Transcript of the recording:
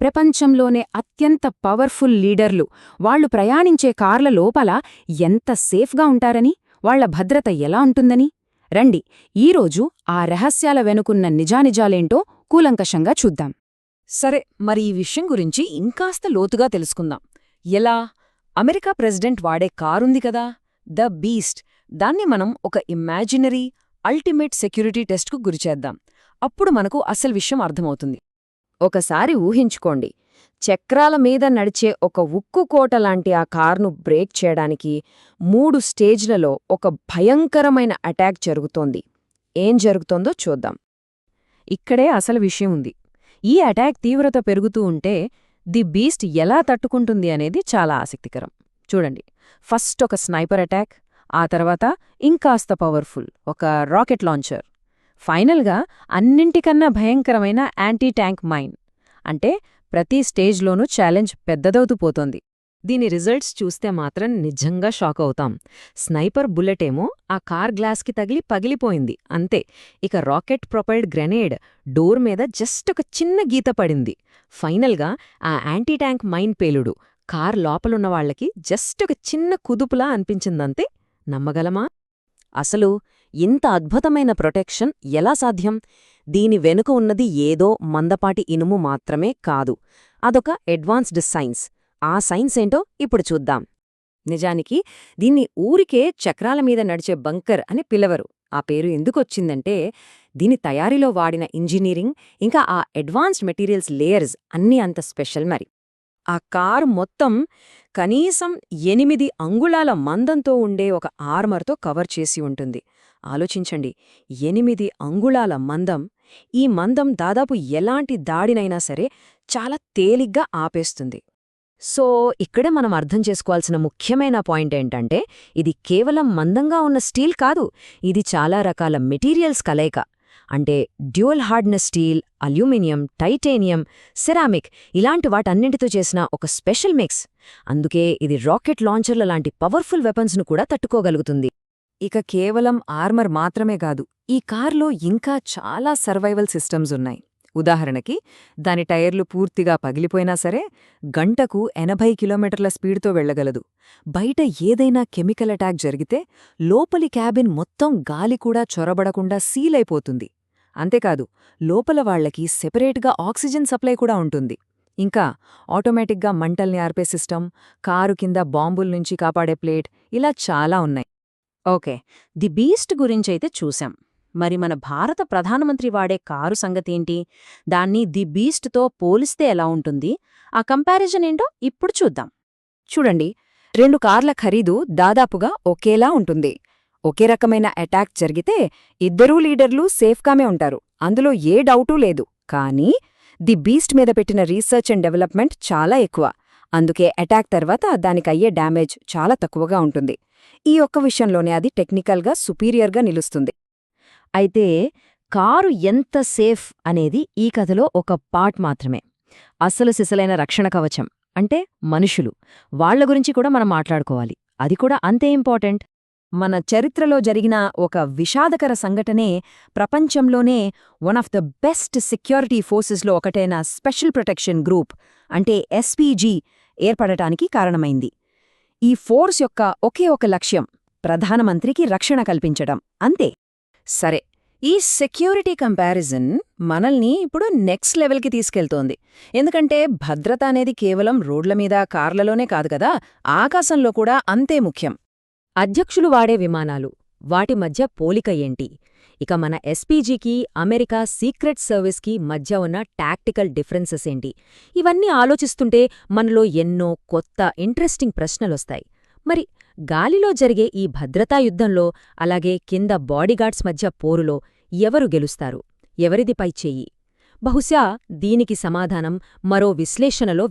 ప్రపంచంలోనే అత్యంత పవర్ఫుల్ లీడర్లు. వాళ్ళు ప్రయాణించే కార్ల లోపల ఎంత సేఫ్గా ఉంటారని వాళ్ళ భద్రత ఎలా ఉంటుందని? రండి ఈరోజు ఆ రహస్యాల వెనుకున్న నిజానిజాలేంటో కూలంకషంగా చూద్దాం. సరే మరి ఈ విషయం గురించి ఇంకాస్త లోతుగా తెలుసుకుందాం. ఎలా? అమెరికా ప్రెసిడెంట్ వాడే కారుంది కదా? The beast. దాన్ని మనం ఒక ఇమాజినరీ అల్టిమేట్ సెక్యూరిటీ టెస్ట్కు గురిచేద్దాం. అప్పుడు మనకు అసలు విషయం అర్థమవుతుంది. ఒకసారి ఊహించుకోండి. చక్రాల మీద నడిచే ఒక ఉక్కు కోట లాంటి ఆ కార్ను బ్రేక్ చేయడానికి మూడు స్టేజ్లలో ఒక భయంకరమైన అటాక్ జరుగుతోంది. ఏం జరుగుతోందో చూద్దాం. ఇక్కడే అసలు విషయం ఉంది. ఈ అటాక్ తీవ్రత పెరుగుతూ ఉంటే ది బీస్ట్ ఎలా తట్టుకుంటుంది అనేది చాలా ఆసక్తికరం. చూడండి. ఫస్ట్ ఒక స్నైపర్ అటాక్ ఆ తర్వాత ఇంకాస్త పవర్ఫుల్ ఒక రాకెట్ లాంచర్. ఫైనల్గా అన్నింటికన్నా భయంకరమైన యాంటీ ట్యాంక్ మైన్. అంటే ప్రతి స్టేజ్లోనూ ఛాలెంజ్ పెద్దదవుతూ పోతోంది. దీని రిజల్ట్స్ చూస్తే మాత్రం నిజంగా షాక్ అవుతాం. స్నైపర్ బుల్లెటేమో ఆ కార్ గ్లాస్కి తగిలి పగిలిపోయింది. అంతే ఇక రాకెట్ ప్రొపైల్డ్ గ్రెనేడ్ డోర్ మీద జస్ట్ ఒక చిన్న గీత పడింది. ఫైనల్గా ఆ యాంటీ ట్యాంక్ మైన్ పేలుడు కార్ లోపలున్న వాళ్ళకి జస్ట్ ఒక చిన్న కుదుపులా అనిపించిందంతే. నమ్మగలమా? అసలు ఇంత అద్భుతమైన ప్రొటెక్షన్ ఎలా సాధ్యం? దీని వెనుక ఉన్నది ఏదో మందపాటి ఇనుము మాత్రమే కాదు. అదొక అడ్వాన్స్డ్ సైన్స్. ఆ సైన్స్ ఏంటో ఇప్పుడు చూద్దాం. నిజానికి దీన్ని ఊరికే చక్రాల మీద నడిచే బంకర్ అని పిలవరు. ఆ పేరు ఎందుకొచ్చిందంటే దీని తయారీలో వాడిన ఇంజనీరింగ్ ఇంకా ఆ అడ్వాన్స్డ్ మెటీరియల్స్ లేయర్స్ అన్నీ అంత స్పెషల్ మరి. ఆ కారు మొత్తం కనీసం ఎనిమిది అంగుళాల మందంతో ఉండే ఒక ఆర్మర్తో కవర్ చేసి ఉంటుంది. ఆలోచించండి. ఎనిమిది అంగుళాల మందం. ఈ మందం దాదాపు ఎలాంటి దాడినైనా సరే చాలా తేలిగ్గా ఆపేస్తుంది. సో ఇక్కడే మనం అర్థం చేసుకోవాల్సిన ముఖ్యమైన పాయింట్ ఏంటంటే ఇది కేవలం మందంగా ఉన్న స్టీల్ కాదు ఇది చాలా రకాల మెటీరియల్స్ కలయిక. అంటే dual hardness steel aluminium titanium ceramic ఇలాంటి వాటన్నింటితో చేసిన ఒక స్పెషల్ మిక్స్. అందుకే ఇది రాకెట్ లాంచర్ల లాంటి పవర్ఫుల్ వెపన్స్ను కూడా తట్టుకోగలుగుతుంది. ఇక కేవలం ఆర్మర్ మాత్రమే కాదు ఈ కార్లో ఇంకా చాలా సర్వైవల్ సిస్టమ్స్ ఉన్నాయి. ఉదాహరణకి దాని టైర్లు పూర్తిగా పగిలిపోయినా సరే గంటకు ఎనభై కిలోమీటర్ల స్పీడ్తో వెళ్ళగలదు బయట ఏదైనా కెమికల్ అటాక్ జరిగితే లోపలి క్యాబిన్ మొత్తం గాలి కూడా చొరబడకుండా సీల్ అయిపోతుంది. అంతేకాదు లోపల వాళ్ళకి సెపరేట్గా ఆక్సిజన్ సప్లై కూడా ఉంటుంది. ఇంకా ఆటోమేటిక్గా మంటల్ని ఆర్పే సిస్టమ్ కారు కింద బాంబుల నుంచి కాపాడే ప్లేట్ ఇలా చాలా ఉన్నాయి. ఓకే. ది బీస్ట్ గురించైతే చూశాం. మరి మన భారత ప్రధానమంత్రి వాడే కారు సంగతేంటి? దాన్ని ది బీస్ట్తో పోలిస్తే ఎలా ఉంటుంది? ఆ కంపారిజన్ ఏంటో ఇప్పుడు చూద్దాం. చూడండి. రెండు కార్ల ఖరీదు దాదాపుగా ఒకేలా ఉంటుంది. ఒకే రకమైన అటాక్ జరిగితే ఇద్దరూ లీడర్లు సేఫ్గామే ఉంటారు. అందులో ఏ డౌటూ లేదు. కానీ ది బీస్ట్ మీద పెట్టిన రీసెర్చ్ అండ్ డెవలప్మెంట్ చాలా ఎక్కువ. అందుకే అటాక్ తర్వాత దానికయ్యే డ్యామేజ్ చాలా తక్కువగా ఉంటుంది. ఈ ఒక్క విషయంలోనే అది టెక్నికల్గా సుపీరియర్గా నిలుస్తుంది. అయితే కారు ఎంత సేఫ్ అనేది ఈ కథలో ఒక పార్ట్ మాత్రమే. అసలు సిసలైన రక్షణ కవచం. అంటే మనుషులు. వాళ్ళ గురించి కూడా మనం మాట్లాడుకోవాలి. అది కూడా అంతే ఇంపార్టెంట్. మన చరిత్రలో జరిగిన ఒక విషాదకర సంఘటనే ప్రపంచంలోనే one of the best security ఫోర్సెస్లో ఒకటైన స్పెషల్ ప్రొటెక్షన్ గ్రూప్ అంటే ఎస్పీజీ ఏర్పడటానికి కారణమైంది. ఈ ఫోర్స్ యొక్క ఒకే ఒక లక్ష్యం ప్రధానమంత్రికి రక్షణ కల్పించడం. అంతే. సరే ఈ సెక్యూరిటీ కంపారిజన్ మనల్ని ఇప్పుడు నెక్స్ట్ లెవెల్కి తీసుకెళ్తోంది. ఎందుకంటే భద్రత అనేది కేవలం రోడ్ల మీద కార్లలోనే కాదు కదా ఆకాశంలో కూడా అంతే ముఖ్యం. అధ్యక్షులు వాడే విమానాలు వాటి మధ్య పోలిక ఏంటి? ఇక మన ఎస్పీజీకి అమెరికా సీక్రెట్ సర్వీస్కి మధ్య ఉన్న టాక్టికల్ డిఫరెన్సెస్ ఏంటి? ఇవన్నీ ఆలోచిస్తుంటే మనలో ఎన్నో కొత్త ఇంట్రెస్టింగ్ ప్రశ్నలొస్తాయి. మరి గాలిలో జరిగే ఈ భద్రతా యుద్ధంలో అలాగే కింద బాడీగార్డ్స్ మధ్య పోరులో ఎవరు గెలుస్తారు? ఎవరిది పైచేయి బహుశా దీనికి సమాధానం మరో విశ్లేషణలో